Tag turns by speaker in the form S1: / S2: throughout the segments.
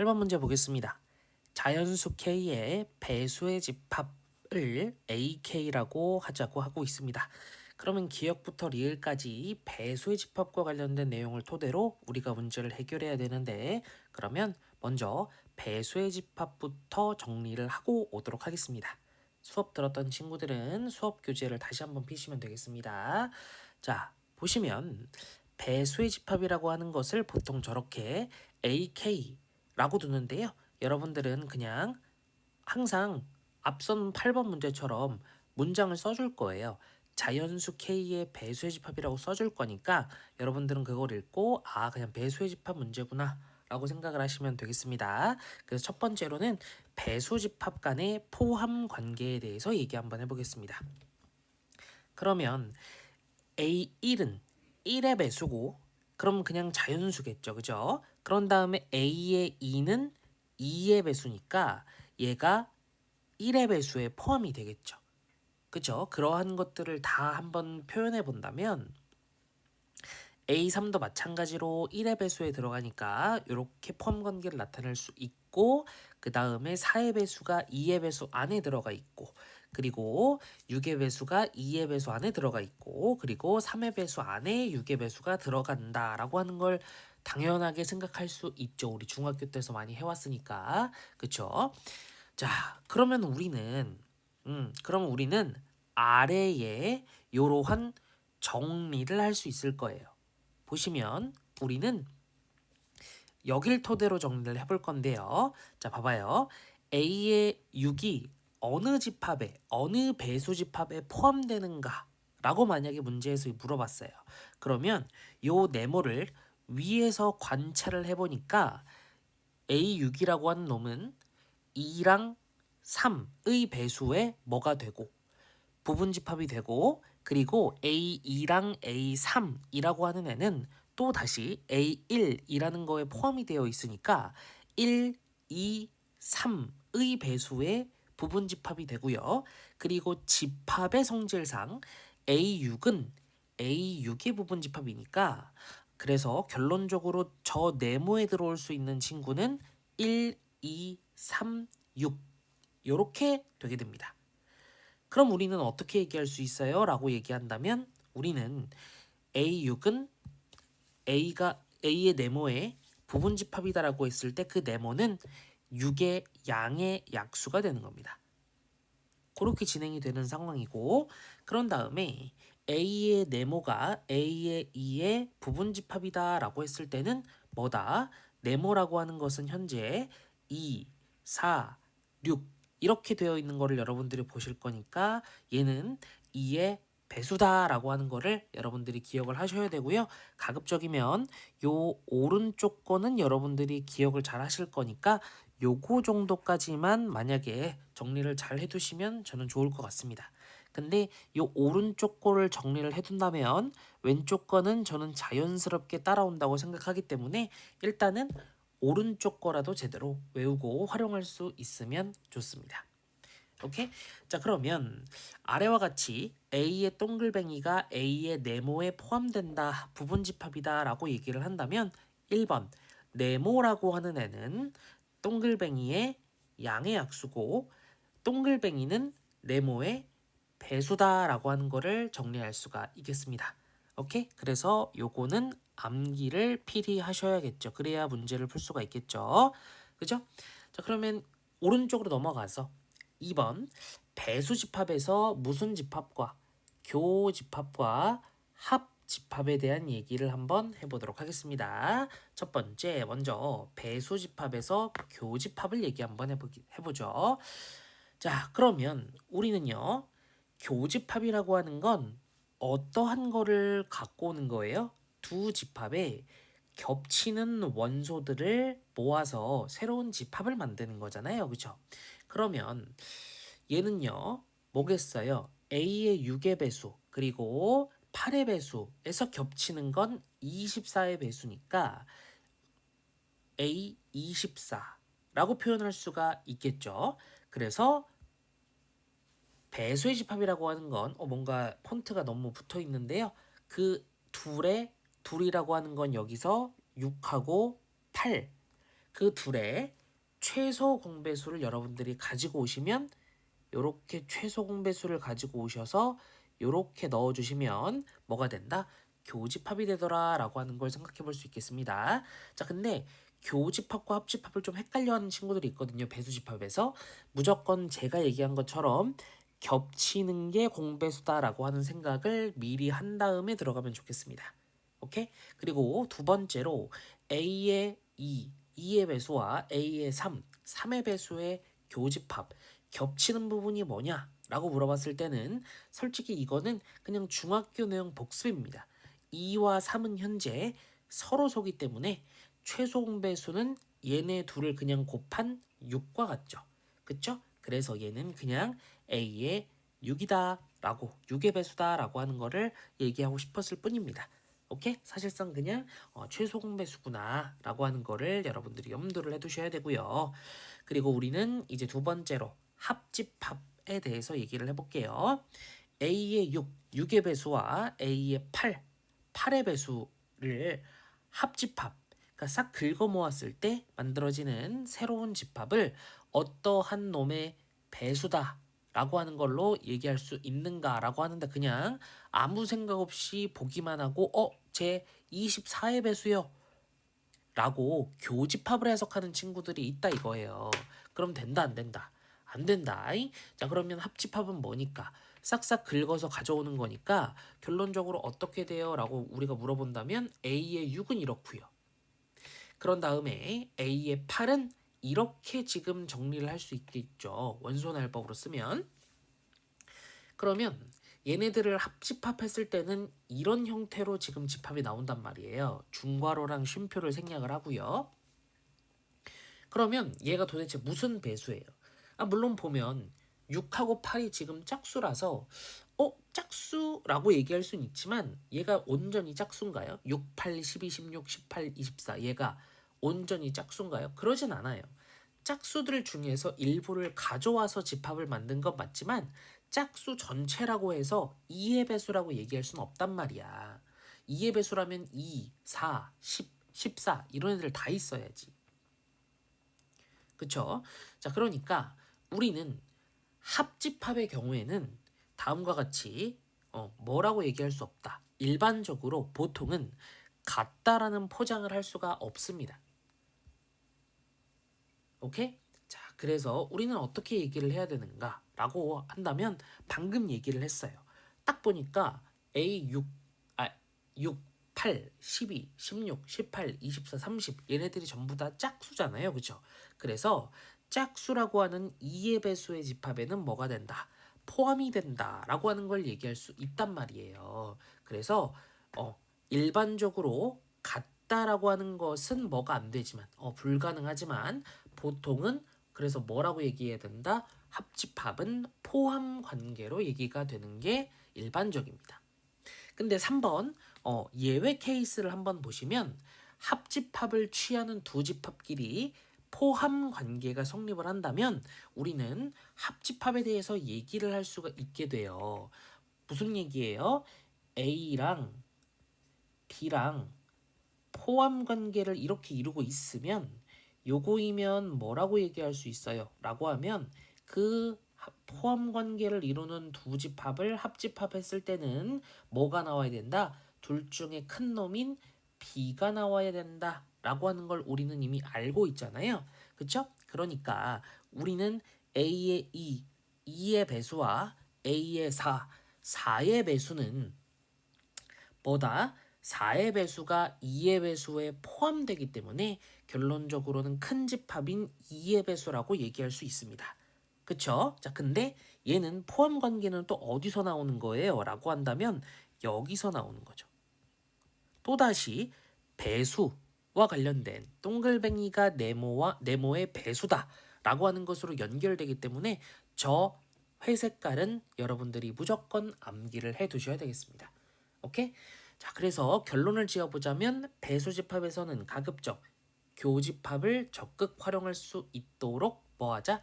S1: 8번 문제 보겠습니다. 자연수 K의 배수의 집합을 AK라고 하자고 하고 있습니다. 그러면 기역부터 리을까지 배수의 집합과 관련된 내용을 토대로 우리가 문제를 해결해야 되는데 그러면 먼저 배수의 집합부터 정리를 하고 오도록 하겠습니다. 수업 들었던 친구들은 수업 교재를 다시 한번 피시면 되겠습니다. 자, 보시면 배수의 집합이라고 하는 것을 보통 저렇게 AK 라고 두는데요. 여러분들은 그냥 항상 앞선 8번 문제처럼 문장을 써줄 거예요. 자연수 K의 배수의 집합이라고 써줄 거니까 여러분들은 그걸 읽고 아 그냥 배수의 집합 문제구나 라고 생각을 하시면 되겠습니다. 그래서 첫 번째로는 배수 집합 간의 포함 관계에 대해서 얘기 한번 해보겠습니다. 그러면 A1은 1의 배수고 그럼 그냥 자연수겠죠. 그죠? 그런 다음에 A의 2는 2의 배수니까 얘가 1의 배수에 포함이 되겠죠. 그죠? 그러한 것들을 다 한번 표현해 본다면 A3도 마찬가지로 1의 배수에 들어가니까 이렇게 포함 관계를 나타낼 수 있고 그 다음에 4의 배수가 2의 배수 안에 들어가 있고 그리고 6의 배수가 2의 배수 안에 들어가 있고 그리고 3의 배수 안에 6의 배수가 들어간다라고 하는 걸 당연하게 생각할 수 있죠. 우리 중학교 때서 많이 해왔으니까 그쵸? 자 그러면 우리는 음 그럼 우리는 아래에 이러한 정리를 할 수 있을 거예요. 보시면 우리는 여길 토대로 정리를 해볼 건데요. 자, 봐봐요. A의 6이 어느 집합에, 어느 배수 집합에 포함되는가? 라고 만약에 문제에서 물어봤어요. 그러면 요 네모를 위에서 관찰을 해보니까 A6이라고 하는 놈은 2랑 3의 배수에 뭐가 되고 부분 집합이 되고 그리고 A2랑 A3이라고 하는 애는 또 다시 A1이라는 거에 포함이 되어 있으니까 1, 2, 3의 배수에 부분 집합이 되고요. 그리고 집합의 성질상 A6은 A6의 부분 집합이니까 그래서 결론적으로 저 네모에 들어올 수 있는 친구는 1, 2, 3, 6 이렇게 되게 됩니다. 그럼 우리는 어떻게 얘기할 수 있어요? 라고 얘기한다면 우리는 A6은 A가 A의 네모의 부분 집합이다라고 했을 때 그 네모는 6의 양의 약수가 되는 겁니다. 그렇게 진행이 되는 상황이고 그런 다음에 A의 네모가 A의 2의 부분 집합이다 라고 했을 때는 뭐다? 네모라고 하는 것은 현재 2, 4, 6 이렇게 되어 있는 거를 여러분들이 보실 거니까 얘는 2의 배수다라고 하는 거를 여러분들이 기억을 하셔야 되고요. 가급적이면 요 오른쪽 거는 여러분들이 기억을 잘 하실 거니까 요거 정도까지만 만약에 정리를 잘 해두시면 저는 좋을 것 같습니다. 근데 요 오른쪽 거를 정리를 해둔다면 왼쪽 거는 저는 자연스럽게 따라온다고 생각하기 때문에 일단은 오른쪽 거라도 제대로 외우고 활용할 수 있으면 좋습니다. 오케이? 자 그러면 아래와 같이 A의 동글뱅이가 A의 네모에 포함된다 부분 집합이다 라고 얘기를 한다면 1번 네모라고 하는 애는 동글뱅이의 양의 약수고 동글뱅이는 네모의 배수다 라고 하는 거를 정리할 수가 있겠습니다. 오케이? 그래서 요거는 암기를 필히 하셔야겠죠. 그래야 문제를 풀 수가 있겠죠. 그죠? 자, 그러면 오른쪽으로 넘어가서 2번 배수 집합에서 무슨 집합과 교 집합과 합 집합에 대한 얘기를 한번 해보도록 하겠습니다. 첫 번째, 먼저 배수 집합에서 교 집합을 얘기 한번 해보, 해보죠. 자, 그러면 우리는요, 교집합이라고 하는 건 어떠한 거를 갖고 오는 거예요? 두 집합에 겹치는 원소들을 모아서 새로운 집합을 만드는 거잖아요. 그죠? 그러면 얘는요. 뭐겠어요? A의 6의 배수 그리고 8의 배수에서 겹치는 건 24의 배수니까 A 24라고 표현할 수가 있겠죠. 그래서 배수의 집합이라고 하는 건 어, 뭔가 폰트가 너무 붙어 있는데요. 그 둘의 둘이라고 하는 건 여기서 6하고 8 그 둘의 최소 공배수를 여러분들이 가지고 오시면 요렇게 최소 공배수를 가지고 오셔서 요렇게 넣어 주시면 뭐가 된다? 교집합이 되더라라고 하는 걸 생각해 볼 수 있겠습니다. 자, 근데 교집합과 합집합을 좀 헷갈려 하는 친구들이 있거든요. 배수집합에서 무조건 제가 얘기한 것처럼 겹치는 게 공배수다라고 하는 생각을 미리 한 다음에 들어가면 좋겠습니다. 오케이? 그리고 두 번째로 A의 2, 2의 배수와 A의 3, 3의 배수의 교집합 겹치는 부분이 뭐냐 라고 물어봤을 때는 솔직히 이거는 그냥 중학교 내용 복습입니다. 2와 3은 현재 서로 소기 때문에 최소 공배수는 얘네 둘을 그냥 곱한 6과 같죠. 그쵸? 그래서 얘는 그냥 A의 6이다 라고 6의 배수다 라고 하는 거를 얘기하고 싶었을 뿐입니다. 오케이? 사실상 그냥 어, 최소 공배수구나 라고 하는 거를 여러분들이 염두를 해두셔야 되고요. 그리고 우리는 이제 두 번째로 합집합에 대해서 얘기를 해볼게요. A의 6, 6의 배수와 A의 8, 8의 배수를 합집합, 그러니까 싹 긁어 모았을 때 만들어지는 새로운 집합을 어떠한 놈의 배수다 라고 하는 걸로 얘기할 수 있는가 라고 하는데 그냥 아무 생각 없이 보기만 하고 어? 제 24의 배수요 라고 교집합을 해석하는 친구들이 있다 이거예요. 그럼 된다 안 된다? 안 된다. 자 그러면 합집합은 뭐니까? 싹싹 긁어서 가져오는 거니까 결론적으로 어떻게 돼요? 라고 우리가 물어본다면 A의 6은 이렇고요. 그런 다음에 A의 8은 이렇게 지금 정리를 할 수 있겠죠. 원소날법으로 쓰면. 그러면 얘네들을 합집합했을 때는 이런 형태로 지금 집합이 나온단 말이에요. 중괄호랑 쉼표를 생략을 하고요. 그러면 얘가 도대체 무슨 배수예요? 아, 물론 보면 6하고 8이 지금 짝수라서 어? 짝수라고 얘기할 수는 있지만 얘가 온전히 짝수인가요? 6, 8, 12, 16, 18, 24 얘가 온전히 짝수인가요? 그러진 않아요. 짝수들 중에서 일부를 가져와서 집합을 만든 건 맞지만 짝수 전체라고 해서 2의 배수라고 얘기할 수는 없단 말이야. 2의 배수라면 2, 4, 10, 14 이런 애들 다 있어야지. 그쵸? 자, 그러니까 우리는 합집합의 경우에는 다음과 같이 어, 뭐라고 얘기할 수 없다. 일반적으로 보통은 같다라는 포장을 할 수가 없습니다. 오케이? 자, 그래서 우리는 어떻게 얘기를 해야 되는가 라고 한다면 방금 얘기를 했어요. 딱 보니까 A6 아 6, 8, 12, 16, 18, 24, 30 얘네들이 전부 다 짝수잖아요. 그죠? 그래서 짝수라고 하는 2의 배수의 집합에는 뭐가 된다? 포함이 된다라고 하는 걸 얘기할 수 있단 말이에요. 그래서 어, 일반적으로 같다라고 하는 것은 뭐가 안 되지만 어, 불가능하지만 보통은 그래서 뭐라고 얘기해야 된다? 합집합은 포함 관계로 얘기가 되는 게 일반적입니다. 근데 3번 어, 예외 케이스를 한번 보시면 합집합을 취하는 두 집합끼리 포함 관계가 성립을 한다면 우리는 합집합에 대해서 얘기를 할 수가 있게 돼요. 무슨 얘기예요? A랑 B랑 포함 관계를 이렇게 이루고 있으면 요거이면 뭐라고 얘기할 수 있어요? 라고 하면 그 포함 관계를 이루는 두 집합을 합집합했을 때는 뭐가 나와야 된다? 둘 중에 큰 놈인 B가 나와야 된다. 라고 하는 걸 우리는 이미 알고 있잖아요. 그쵸? 그러니까 우리는 A의 2, 2의 배수와 A의 4, 4의 배수는 뭐다? 4의 배수가 2의 배수에 포함되기 때문에 결론적으로는 큰 집합인 2의 배수라고 얘기할 수 있습니다. 그쵸? 자, 근데 얘는 포함 관계는 또 어디서 나오는 거예요? 라고 한다면 여기서 나오는 거죠. 또다시 배수와 관련된 동글뱅이가 네모와 네모의 배수다 라고 하는 것으로 연결되기 때문에 저 회색깔은 여러분들이 무조건 암기를 해 두셔야 되겠습니다. 오케이? 자, 그래서 결론을 지어보자면 배수집합에서는 가급적 교집합을 적극 활용할 수 있도록 뭐하자?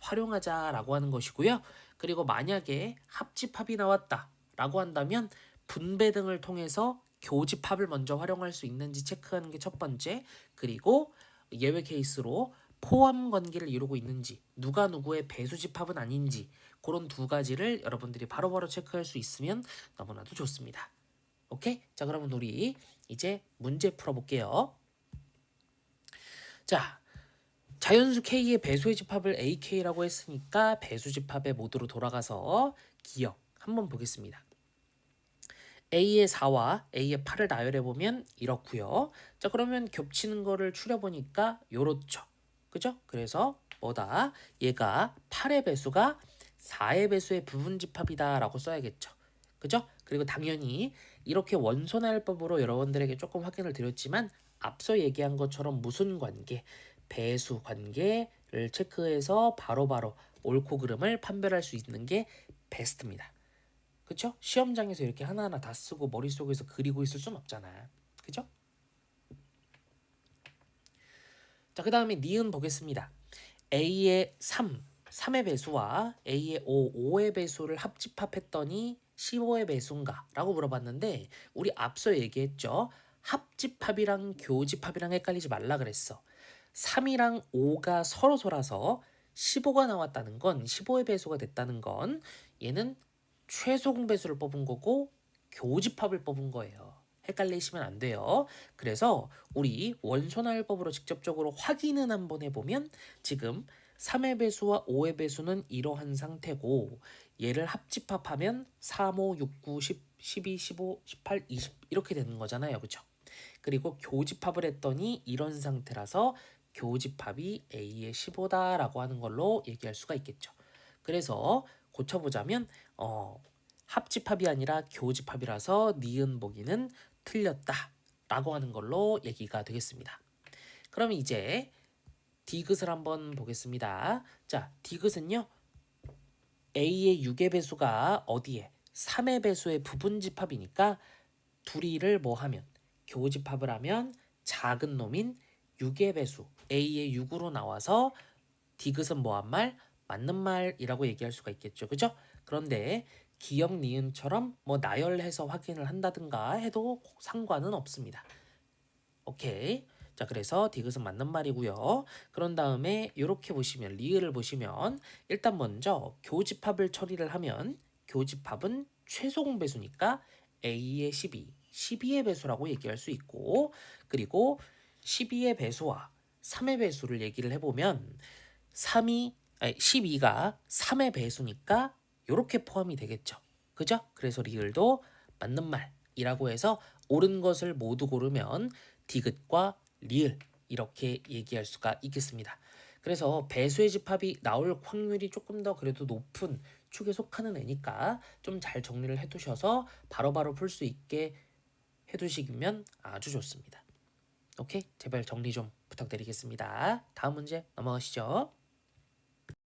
S1: 활용하자라고 하는 것이고요. 그리고 만약에 합집합이 나왔다라고 한다면 분배 등을 통해서 교집합을 먼저 활용할 수 있는지 체크하는 게 첫 번째. 그리고 예외 케이스로 포함 관계를 이루고 있는지 누가 누구의 배수 집합은 아닌지 그런 두 가지를 여러분들이 바로바로 체크할 수 있으면 너무나도 좋습니다. 오케이? 자, 그러면 우리 이제 문제 풀어볼게요. 자, 자연수 K의 배수의 집합을 AK라고 했으니까 배수 집합의 모드로 돌아가서 기억 한번 보겠습니다. A의 4와 A의 8을 나열해 보면 이렇고요. 자, 그러면 겹치는 거를 추려 보니까 요렇죠. 그죠? 그래서 뭐다? 얘가 8의 배수가 4의 배수의 부분 집합이다라고 써야겠죠. 그죠? 그리고 당연히 이렇게 원소나열법으로 여러분들에게 조금 확인을 드렸지만 앞서 얘기한 것처럼 무슨 관계, 배수 관계를 체크해서 바로 바로 옳고 그름을 판별할 수 있는 게 베스트입니다. 그쵸? 시험장에서 이렇게 하나하나 다 쓰고 머릿속에서 그리고 있을 순 없잖아. 그죠? 자, 그 다음에 니은 보겠습니다. A의 3, 3의 배수와 A의 5, 5의 배수를 합집합했더니 15의 배수인가? 라고 물어봤는데 우리 앞서 얘기했죠. 합집합이랑 교집합이랑 헷갈리지 말라 그랬어. 3이랑 5가 서로 sol아서 15가 나왔다는 건 15의 배수가 됐다는 건 얘는 최소 공배수를 뽑은 거고 교집합을 뽑은 거예요. 헷갈리시면 안 돼요. 그래서 우리 원소나열법으로 직접적으로 확인은 한번 해보면 지금 3의 배수와 5의 배수는 이러한 상태고 얘를 합집합하면 3, 5, 6, 9, 10, 12, 15, 18, 20 이렇게 되는 거잖아요. 그죠? 그리고 교집합을 했더니 이런 상태라서 교집합이 A의 15다라고 하는 걸로 얘기할 수가 있겠죠. 그래서 고쳐보자면 어, 합집합이 아니라 교집합이라서 니은 보기는 틀렸다 라고 하는 걸로 얘기가 되겠습니다. 그럼 이제 디귿을 한번 보겠습니다. 자, 디귿은요. A의 6의 배수가 어디에? 3의 배수의 부분 집합이니까 둘이를 뭐 하면 교집합을 하면 작은 놈인 6의 배수 A의 6으로 나와서 디귿은 뭐한 말? 맞는 말이라고 얘기할 수가 있겠죠. 그죠? 그런데 기억 니은처럼 뭐 나열해서 확인을 한다든가 해도 상관은 없습니다. 오케이. 자, 그래서 디귿은 맞는 말이고요. 그런 다음에 이렇게 보시면 리을을 보시면 일단 먼저 교집합을 처리를 하면 교집합은 최소 공배수니까 A의 12, 12의 배수라고 얘기할 수 있고 그리고 12의 배수와 3의 배수를 얘기를 해보면 3이 아니 12가 3의 배수니까 이렇게 포함이 되겠죠. 그죠? 그래서 리을도 맞는 말이라고 해서 옳은 것을 모두 고르면 디귿과 리을 이렇게 얘기할 수가 있겠습니다. 그래서 배수의 집합이 나올 확률이 조금 더 그래도 높은 축에 속하는 애니까 좀 잘 정리를 해두셔서 바로바로 풀 수 있게 해두시면 아주 좋습니다. 오케이? 제발 정리 좀 부탁드리겠습니다. 다음 문제 넘어가시죠.